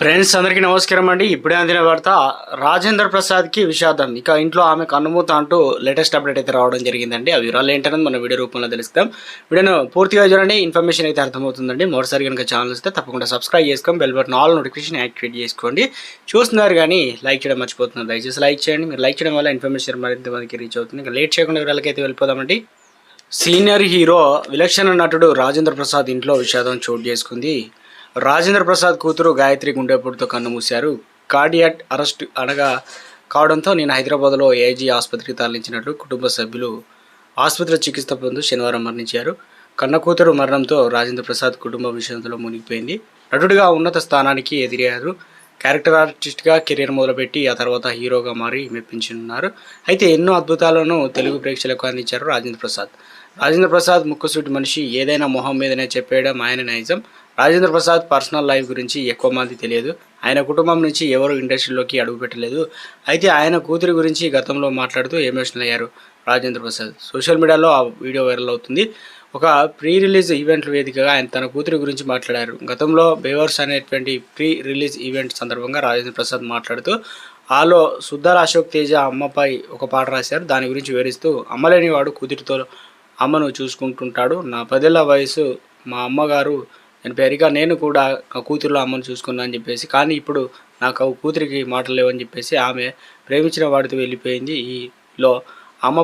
Friends అందరికీ నమస్కారం అండి. ఇప్పుడే అందిన వార్త రాజేంద్ర ప్రసాద్కి విషాదం. ఇక ఇంట్లో ఆమె కన్నుమూత అంటూ లేటెస్ట్ అప్డేట్ అయితే రావడం జరిగిందండి. ఆ వివరాలు ఏంటనేది మన వీడియో రూపంలో తెలుస్తాం. వీడియోను పూర్తిగా చూడండి. ఇన్ఫర్మేషన్ అయితే అర్థమవుతుందండి. మరోసారి కనుక ఛానల్ వస్తే తప్పకుండా సబ్స్క్రైబ్ చేసుకొని bell button all notification activate చేసుకోండి. చూస్తున్నారు కానీ లైక్ చేయడం మర్చిపోతున్నారు. దయచేసి లైక్ చేయండి. మీరు లైక్ చేయడం వల్ల ఇన్ఫర్మేషన్ మరింత మందికి రీచ్ అవుతుంది. ఇంకా లేట్ చేయకుండా వివరాలకైతే వెళ్ళిపోదామండి. సీనియర్ హీరో విలక్షణ నటుడు రాజేంద్ర ప్రసాద్ ఇంట్లో విషాదం చోటు చేసుకుంది. రాజేంద్ర ప్రసాద్ కూతురు గాయత్రి గుండెపోటుతో కన్నుమూశారు కార్డియాట్ అరెస్ట్ అనగా కావడంతో నేను హైదరాబాద్లో ఏజీ ఆసుపత్రికి తరలించినట్లు కుటుంబ సభ్యులు ఆసుపత్రిలో చికిత్స పొందు శనివారం మరణించారు. కన్న కూతురు మరణంతో రాజేంద్ర ప్రసాద్ కుటుంబ విషయంలో మునిగిపోయింది. నటుడిగా ఉన్నత స్థానానికి ఎదిరయ్యారు క్యారెక్టర్ ఆర్టిస్ట్గా కెరీర్ మొదలుపెట్టి ఆ తర్వాత హీరోగా మారి మెప్పించనున్నారు. అయితే ఎన్నో అద్భుతాలను తెలుగు ప్రేక్షకులకు అందించారు రాజేంద్ర ప్రసాద్. రాజేంద్ర ప్రసాద్ ముక్కుసూటి మనిషి. ఏదైనా మొహం మీదనే చెప్పేయడం ఆయన నైజం. రాజేంద్ర ప్రసాద్ పర్సనల్ లైఫ్ గురించి ఎక్కువ మంది తెలియదు. ఆయన కుటుంబం నుంచి ఎవరు ఇండస్ట్రీలోకి అడుగుపెట్టలేదు. అయితే ఆయన కూతురి గురించి గతంలో మాట్లాడుతూ ఎమోషనల్ అయ్యారు రాజేంద్ర ప్రసాద్. సోషల్ మీడియాలో ఆ వీడియో వైరల్ అవుతుంది. ఒక ప్రీ రిలీజ్ ఈవెంట్ వేదికగా ఆయన తన కూతురి గురించి మాట్లాడారు. గతంలో బేవర్స్ అనేటువంటి ప్రీ రిలీజ్ ఈవెంట్ సందర్భంగా రాజేంద్ర ప్రసాద్ మాట్లాడుతూ ఆలో సుద్దాల అశోక్ తేజ అమ్మపై ఒక పాట రాశారు. దాని గురించి వివరిస్తూ అమ్మలేని వాడు కూతురితో అమ్మను చూసుకుంటుంటాడు. నా పదేళ్ళ వయసు మా అమ్మగారు నేను పెరిగా నేను కూడా ఆ కూతురులో అమ్మను చూసుకున్నా అని చెప్పేసి కానీ ఇప్పుడు నాకు కూతురికి మాటలు లేవని చెప్పేసి ఆమె ప్రేమించిన వాడితో వెళ్ళిపోయింది. ఈలో